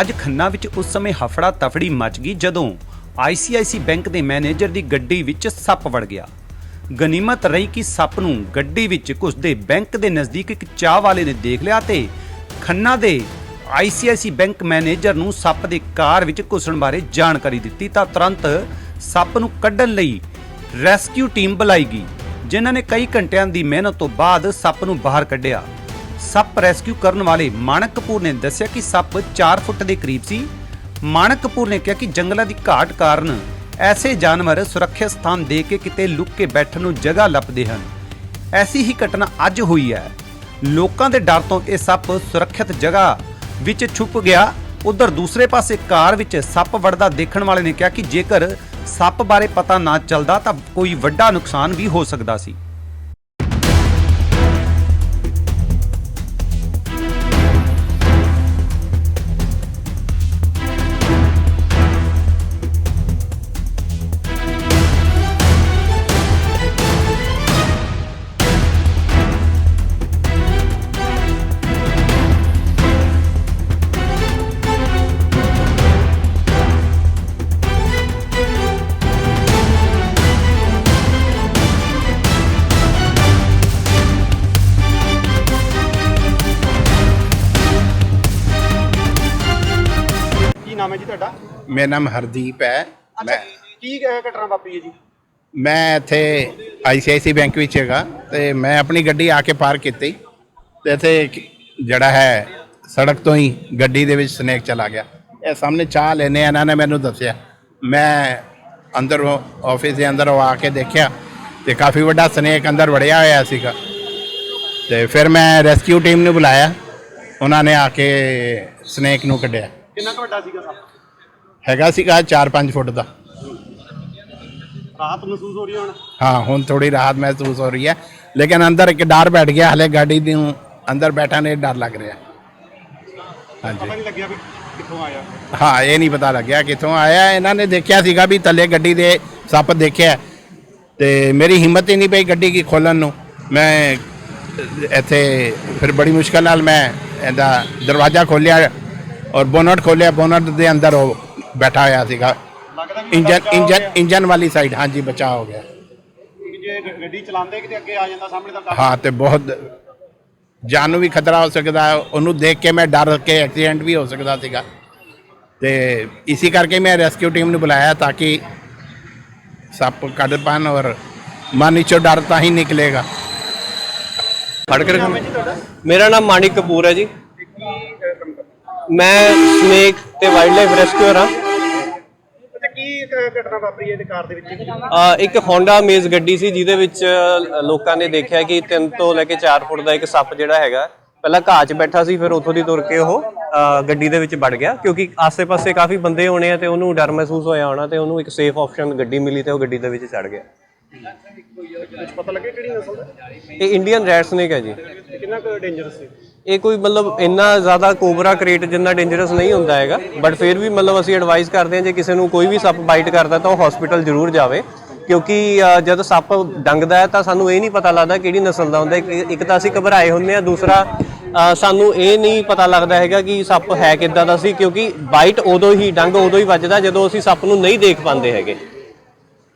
ਅੱਜ ਖੰਨਾ ਵਿੱਚ ਉਸ ਸਮੇਂ ਹਫੜਾ ਤਫੜੀ ਮਚ ਗਈ ਜਦੋਂ ਆਈਸੀਆਈਸੀ ਬੈਂਕ ਦੇ ਮੈਨੇਜਰ ਦੀ ਗੱਡੀ ਵਿੱਚ ਸੱਪ ਵੜ ਗਿਆ। ਗਨੀਮਤ ਰਹੀ ਕਿ ਸੱਪ ਨੂੰ ਗੱਡੀ ਵਿੱਚ ਘੁਸਦੇ ਬੈਂਕ ਦੇ ਨਜ਼ਦੀਕ ਇੱਕ ਚਾਹ ਵਾਲੇ ਨੇ ਦੇਖ ਲਿਆ ਤੇ ਖੰਨਾ ਦੇ ਆਈਸੀਆਈਸੀ ਬੈਂਕ ਮੈਨੇਜਰ ਨੂੰ ਸੱਪ ਦੇ ਕਾਰ ਵਿੱਚ ਘੁਸਣ ਬਾਰੇ ਜਾਣਕਾਰੀ ਦਿੱਤੀ ਤਾਂ ਤੁਰੰਤ ਸੱਪ ਨੂੰ ਕੱਢਣ ਲਈ ਰੈਸਕਿਊ ਟੀਮ ਬੁਲਾਈ ਗਈ, ਜਿਨ੍ਹਾਂ ਨੇ ਕਈ ਘੰਟਿਆਂ ਦੀ ਮਿਹਨਤ ਤੋਂ ਬਾਅਦ ਸੱਪ ਨੂੰ ਬਾਹਰ ਕੱਢਿਆ। ਸੱਪ ਰੈਸਕਿਊ ਕਰਨ ਵਾਲੇ ਮਾਨਕ ਕਪੂਰ ਨੇ ਦੱਸਿਆ ਕਿ ਸੱਪ 4 ਫੁੱਟ ਦੇ ਕਰੀਬ ਸੀ। ਮਾਨਕ ਕਪੂਰ ਨੇ ਕਿਹਾ ਕਿ ਜੰਗਲਾਂ ਦੀ ਘਾਟ ਕਾਰਨ ਐਸੇ ਜਾਨਵਰ ਸੁਰੱਖਿਅਤ ਸਥਾਨ ਦੇ ਕੇ ਕਿਤੇ ਲੁੱਕ ਕੇ ਬੈਠਣ ਨੂੰ ਜਗ੍ਹਾ ਲੱਭਦੇ ਹਨ। ਐਸੀ ਹੀ ਘਟਨਾ ਅੱਜ ਹੋਈ ਹੈ। ਲੋਕਾਂ ਦੇ ਡਰ ਤੋਂ ਇਹ ਸੱਪ ਸੁਰੱਖਿਅਤ ਜਗ੍ਹਾ ਵਿੱਚ ਛੁਪ ਗਿਆ। ਉਧਰ ਦੂਸਰੇ ਪਾਸੇ ਕਾਰ ਵਿੱਚ ਸੱਪ ਵੜਦਾ ਦੇਖਣ ਵਾਲੇ ਨੇ ਕਿਹਾ ਕਿ ਜੇਕਰ ਸੱਪ ਬਾਰੇ ਪਤਾ ਨਾ ਚੱਲਦਾ ਤਾਂ ਕੋਈ ਵੱਡਾ ਨੁਕਸਾਨ ਵੀ ਹੋ ਸਕਦਾ ਸੀ। ਨਾਮ ਹੈ ਜੀ ਤੁਹਾਡਾ? ਮੇਰਾ ਨਾਮ ਹਰਦੀਪ ਹੈ। ਮੈਂ ਕੀ ਅਹ, ਘਟਨਾ ਵਾਪਰੀ ਹੈ ਜੀ? ਮੈਂ ਇੱਥੇ ਆਈਸੀਆਈਸੀ ਬੈਂਕ ਵਿੱਚ ਹੈਗਾ ਤੇ ਮੈਂ ਆਪਣੀ ਗੱਡੀ ਆ ਕੇ ਪਾਰਕ ਕੀਤੀ ਤੇ ਇੱਥੇ ਇੱਕ ਜਿਹੜਾ ਹੈ ਸੜਕ ਤੋਂ ਹੀ ਗੱਡੀ ਦੇ ਵਿੱਚ ਸਨੇਕ ਚਲਾ ਗਿਆ। ਇਹ ਸਾਹਮਣੇ ਚਾਹ ਲੈਨੇ ਇਹਨਾਂ ਨੇ ਮੈਨੂੰ ਦੱਸਿਆ। ਮੈਂ ਅੰਦਰ ਆਫਿਸ ਦੇ ਅੰਦਰ ਆ ਕੇ ਦੇਖਿਆ ਤੇ ਕਾਫੀ ਵੱਡਾ ਸਨੇਕ ਅੰਦਰ ਵੜਿਆ ਹੋਇਆ ਸੀਗਾ। ਤੇ ਫਿਰ ਮੈਂ ਰੈਸਕਿਊ ਟੀਮ ਨੂੰ ਬੁਲਾਇਆ। ਉਹਨਾਂ ਨੇ ਆ ਕੇ ਸਨੇਕ ਨੂੰ ਕੱਢਿਆ। ਕਿੰਨਾ ਕੁ ਵੱਡਾ ਸੀਗਾ ਸੱਪ? ਹੈਗਾ ਸੀਗਾ 4-5 ਫੁੱਟ ਦਾ। ਰਾਤ ਮਹਿਸੂਸ ਹੋ ਰਹੀ ਹੈ ਹੁਣ? ਹਾਂ ਹੁਣ ਥੋੜੀ ਰਾਹਤ ਮਹਿਸੂਸ ਹੋ ਰਹੀ ਹੈ। ਲੇਕਿਨ ਅੰਦਰ ਇੱਕ ਡਰ ਬੈਠ ਗਿਆ ਹਲੇ ਗਾੜੀ ਨੂੰ ਅੰਦਰ ਬੈਠਾ ਨੇ ਡਰ ਲੱਗ ਰਿਹਾ। ਹਾਂਜੀ। ਪਤਾ ਨਹੀਂ ਲੱਗਿਆ ਵੀ ਕਿੱਥੋਂ ਆਇਆ। ਹਾਂ ਇਹ ਨਹੀਂ ਪਤਾ ਲੱਗਿਆ ਕਿੱਥੋਂ ਆਇਆ। ਇਹਨਾਂ ਨੇ ਦੇਖਿਆ ਸੀਗਾ ਵੀ ਥੱਲੇ ਗੱਡੀ ਦੇ ਸੱਪ ਦੇਖਿਆ। ਤੇ ਮੇਰੀ ਹਿੰਮਤ ਹੀ ਨਹੀਂ ਪਈ ਗੱਡੀ ਕੀ ਖੋਲਣ ਨੂੰ। ਮੈਂ ਇੱਥੇ ਫਿਰ ਬੜੀ ਮੁਸ਼ਕਲ ਨਾਲ ਮੈਂ ਇਹਦਾ ਦਰਵਾਜ਼ਾ ਖੋਲਿਆ ਔਰ ਬੋਨਟ ਖੋਲਿਆ ਬੋਨਟ ਦੇ ਅੰਦਰ ਉਹ ਬੈਠਾ ਹੋਇਆ ਸੀਗਾ। Engine engine. ਇੰਜਨ ਵਾਲੀ ਸਾਈਡ ਹਾਂਜੀ ਬਚਾਅ ਹੋ ਗਿਆ। ਕਿ ਜੇ ਗ- ਗੱਡੀ ਚਲਾਉਂਦੇ ਕਿਤੇ ਅੱਗੇ ਆ ਜਾਂਦਾ ਸਾਹਮਣੇ ਤਾਂ ਕਾਫੀ ਹਾਂ ਤੇ ਬਹੁਤ ਜਾਨ ਨੂੰ ਵੀ ਖਤਰਾ ਹੋ ਸਕਦਾ ਹੈ ਉਹਨੂੰ ਦੇਖ ਕੇ ਮੈਂ ਡਰ ਕੇ ਐਕਸੀਡੈਂਟ ਵੀ ਹੋ ਸਕਦਾ ਸੀਗਾ। ਤੇ ਇਸੇ ਕਰਕੇ ਮੈਂ ਰੈਸਕਿਊ ਟੀਮ ਨੂੰ ਬੁਲਾਇਆ ਤਾਂ ਕਿ ਸੱਪ ਕੱਢ ਪਾਣ ਔਰ ਮਨ ਵਿੱਚੋਂ ਡਰ ਤਾਂ ਹੀ ਨਿਕਲੇਗਾ। ਫੜ ਕੇ ਮੇਰਾ ਨਾਮ ਮਾਨਿਕ ਕਪੂਰ ਹੈ ਜੀ ਤੇ ਕੀ ਅਹ, ਕੰਮ ਕਰਦੇ ਮੈਂ ਸਨੇਕ ਤੇ ਵਾਈਲਡ ਲਾਈਫ ਰੈਸਕਿਊਅਰ ਹਾਂ। ਅੱਛਾ ਕੀ ਅਹ, ਘਟਨਾ ਵਾਪਰੀ ਹੈ ਇਹਦੇ ਕਾਰ ਦੇ ਵਿੱਚ? ਅਹ ਇੱਕ ਹੋਂਡਾ ਮੇਜ਼ ਗੱਡੀ ਸੀ ਜਿਹਦੇ ਵਿੱਚ ਲੋਕਾਂ ਨੇ ਦੇਖਿਆ ਕਿ 3 ਤੋਂ ਲੈ ਕੇ 4 ਫੁੱਟ ਦਾ ਇੱਕ ਸੱਪ ਜਿਹੜਾ ਹੈਗਾ ਪਹਿਲਾਂ ਘਾਹ 'ਚ ਬੈਠਾ ਸੀ ਫਿਰ ਉੱਥੋਂ ਦੀ ਤੁਰ ਕੇ ਉਹ ਗੱਡੀ ਦੇ ਵਿੱਚ ਵੜ ਗਿਆ ਕਿਉਂਕਿ ਆਸੇ-ਪਾਸੇ ਕਾਫੀ ਬੰਦੇ ਹੋਣੇ ਆ ਤੇ ਉਹਨੂੰ ਡਰ ਮਹਿਸੂਸ ਹੋਇਆ ਹੋਣਾ ਤੇ ਉਹਨੂੰ ਇੱਕ ਸੇਫ ਆਪਸ਼ਨ ਗੱਡੀ ਮਿਲੀ ਤੇ ਉਹ ਗੱਡੀ ਦੇ ਵਿੱਚ ਚੜ ਗਿਆ। ਕੁਝ ਪਤਾ ਲੱਗਿਆ ਕਿਹੜੀ ਨਸਲ ਦਾ? ਇਹ ਇੰਡੀਅਨ ਰੈਡ ਸਨੇਕ ਹੈ ਜੀ। ਕਿੰਨਾ ਕੁ ਡੇਂਜਰਸ ਸੀ? ਇਹ ਕੋਈ ਮਤਲਬ ਇੰਨਾ ਜ਼ਿਆਦਾ ਕੋਬਰਾ ਕ੍ਰੇਟ ਜਿੰਨਾ ਡੇਂਜਰਸ ਨਹੀਂ ਹੁੰਦਾ ਹੈਗਾ ਬਟ ਫਿਰ ਵੀ ਮਤਲਬ ਅਸੀਂ ਐਡਵਾਈਸ ਕਰਦੇ ਹਾਂ ਜੇ ਕਿਸੇ ਨੂੰ ਕੋਈ ਵੀ ਸੱਪ ਬਾਈਟ ਕਰਦਾ ਤਾਂ ਉਹ ਹਸਪੀਟਲ ਜ਼ਰੂਰ ਜਾਵੇ ਕਿਉਂਕਿ ਅ, ਜਦ ਸੱਪ ਡੰਗਦਾ ਹੈ ਤਾਂ ਸਾਨੂੰ ਇਹ ਨਹੀਂ ਪਤਾ ਲੱਗਦਾ ਕਿਹੜੀ ਨਸਲ ਦਾ ਹੁੰਦਾ ਇੱਕ- ਇੱਕ ਤਾਂ ਅਸੀਂ ਘਬਰਾਏ ਹੁੰਦੇ ਆ ਦੂਸਰਾ ਅ, ਸਾਨੂੰ ਇਹ ਨਹੀਂ ਪਤਾ ਲੱਗਦਾ ਹੈਗਾ ਕਿ ਸੱਪ ਹੈ ਕਿੱਦਾਂ ਦਾ ਸੀ ਕਿਉਂਕਿ ਬਾਈਟ ਉਦੋਂ ਹੀ ਡੰਗ ਉਦੋਂ ਹੀ ਵੱਜਦਾ ਜਦੋਂ ਅਸੀਂ ਸੱਪ ਨੂੰ ਨਹੀਂ ਦੇਖ ਪਾਉਂਦੇ ਹੈਗੇ।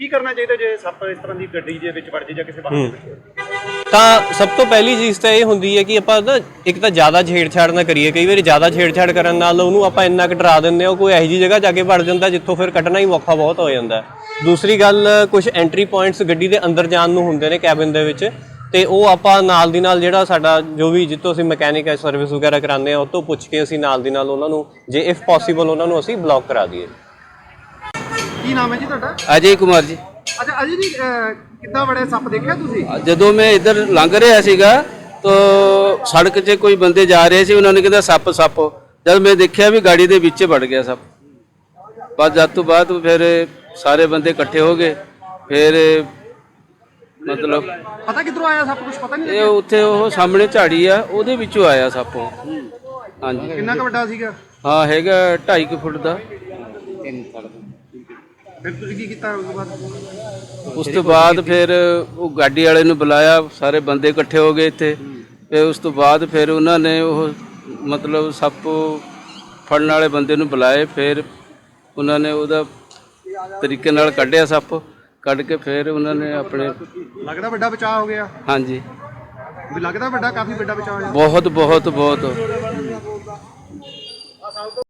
ਕੀ ਕਰਨਾ ਚਾਹੀਦਾ ਜੇ ਸੱਪ ਇਸ ਤਰ੍ਹਾਂ ਦੀ ਗੱਡੀ ਦੇ ਵਿੱਚ ਵੜ ਜੇ ਜਾਂ ਕਿਸੇ ਵਾਹਨ ਦੇ ਵਿੱਚ? ਤਾਂ ਸਭ ਤੋਂ ਪਹਿਲੀ ਚੀਜ਼ ਤਾਂ ਇਹ ਹੁੰਦੀ ਹੈ ਕਿ ਆਪਾਂ ਨਾ ਇੱਕ ਤਾਂ ਜ਼ਿਆਦਾ ਛੇੜਛਾੜ ਨਾ ਕਰੀਏ। ਕਈ ਵਾਰੀ ਜ਼ਿਆਦਾ ਛੇੜਛਾੜ ਕਰਨ ਨਾਲ ਉਹਨੂੰ ਆਪਾਂ ਇੰਨਾ ਕੁ ਡਰਾ ਦਿੰਦੇ ਹਾਂ ਕੋਈ ਇਹੋ ਜਿਹੀ ਜਗ੍ਹਾ ਜਾ ਕੇ ਵੜ ਜਾਂਦਾ ਜਿੱਥੋਂ ਫਿਰ ਕੱਢਣਾ ਹੀ ਔਖਾ ਬਹੁਤ ਹੋ ਜਾਂਦਾ। ਹੈ। ਦੂਸਰੀ ਗੱਲ ਕੁਝ ਐਂਟਰੀ ਪੁਆਇੰਟਸ ਗੱਡੀ ਦੇ ਅੰਦਰ ਜਾਣ ਨੂੰ ਹੁੰਦੇ ਨੇ ਕੈਬਿਨ ਦੇ ਵਿੱਚ ਤੇ ਉਹ ਆਪਾਂ ਨਾਲ ਦੀ ਨਾਲ ਜਿਹੜਾ ਸਾਡਾ ਜੋ ਵੀ ਜਿੱਥੋਂ ਅਸੀਂ ਮਕੈਨਿਕ ਸਰਵਿਸ ਵਗੈਰਾ ਕਰਾਉਂਦੇ ਆ ਉਹ ਤੋਂ ਪੁੱਛ ਕੇ ਅਸੀਂ ਨਾਲ ਦੀ ਨਾਲ ਉਹਨਾਂ ਨੂੰ ਜੇ ਇਫ ਪੋਸੀਬਲ ਉਹਨਾਂ ਨੂੰ ਅਸੀਂ ਬਲੌਕ ਕਰਾ ਦਈਏ। ਕੀ ਨਾਮ ਹੈ ਜੀ ਤੁਹਾਡਾ? ਅਜੇ ਕੁਮਾਰ ਜੀ। ਅੱਛਾ ਅਜੇ ਜੀ ਅਹ, ਕਿੱਦਾਂ ਬੜੇ ਸੱਪ ਦੇਖਿਆ ਤੁਸੀਂ? ਜਦੋਂ ਮੈਂ ਇੱਧਰ ਲੰਘ ਰਿਹਾ ਸੀਗਾ ਤਾਂ ਸੜਕ 'ਤੇ ਕੋਈ ਬੰਦੇ ਜਾ ਰਹੇ ਸੀ ਉਹਨਾਂ ਨੇ ਕਹਿੰਦਾ ਸੱਪ ਸੱਪ। ਜਦ ਮੈਂ ਦੇਖਿਆ ਵੀ ਗਾੜੀ ਦੇ ਵਿੱਚ ਵੜ ਗਿਆ ਸੱਪ। ਬਸ ਜਦ ਤੋਂ ਬਾਅਦ ਫਿਰ ਸਾਰੇ ਬੰਦੇ ਇਕੱਠੇ ਹੋ ਗਏ। ਫਿਰ ਮਤਲਬ ਪਤਾ ਕਿੱਧਰੋਂ ਆਇਆ ਸੱਪ? ਕੁਝ ਪਤਾ ਨਹੀਂ ਇਹ ਉੱਥੇ ਉਹ ਸਾਹਮਣੇ ਝਾੜੀ ਆ ਉਹਦੇ ਵਿੱਚੋਂ ਆਇਆ ਸੱਪ ਉਹ। ਹਾਂਜੀ। ਕਿੰਨਾ ਕੁ ਵੱਡਾ ਸੀਗਾ? ਹਾਂ ਹੈਗਾ 2.5 ਫੁੱਟ ਦਾ। ਫਿਰ ਤੁਸੀਂ ਕੀ ਕੀਤਾ ਉਸ ਤੋਂ ਬਾਅਦ? ਉਸ ਤੋਂ ਬਾਅਦ ਫਿਰ ਉਹ ਗਾਡੀ ਵਾਲੇ ਨੂੰ ਬੁਲਾਇਆ ਸਾਰੇ ਬੰਦੇ ਇਕੱਠੇ ਹੋ ਗਏ ਇੱਥੇ। ਫਿਰ ਉਸ ਤੋਂ ਬਾਅਦ ਫਿਰ ਉਹਨਾਂ ਨੇ ਉਹ ਮਤਲਬ ਸੱਪ ਫੜਨ ਵਾਲੇ ਬੰਦੇ ਨੂੰ ਬੁਲਾਏ ਫਿਰ ਉਹਨਾਂ ਨੇ ਉਹਦਾ ਤਰੀਕੇ ਨਾਲ ਕੱਢਿਆ ਸੱਪ ਕੱਢ ਕੇ ਫਿਰ ਉਹਨਾਂ ਨੇ ਆਪਣੇ ਲੱਗਦਾ ਵੱਡਾ ਬਚਾਅ ਹੋ ਗਿਆ। ਹਾਂਜੀ। ਵੀ ਲੱਗਦਾ ਵੱਡਾ ਕਾਫੀ ਵੱਡਾ ਬਚਾਅ ਹੋਇਆ। ਬਹੁਤ ਬਹੁਤ ਬਹੁਤ।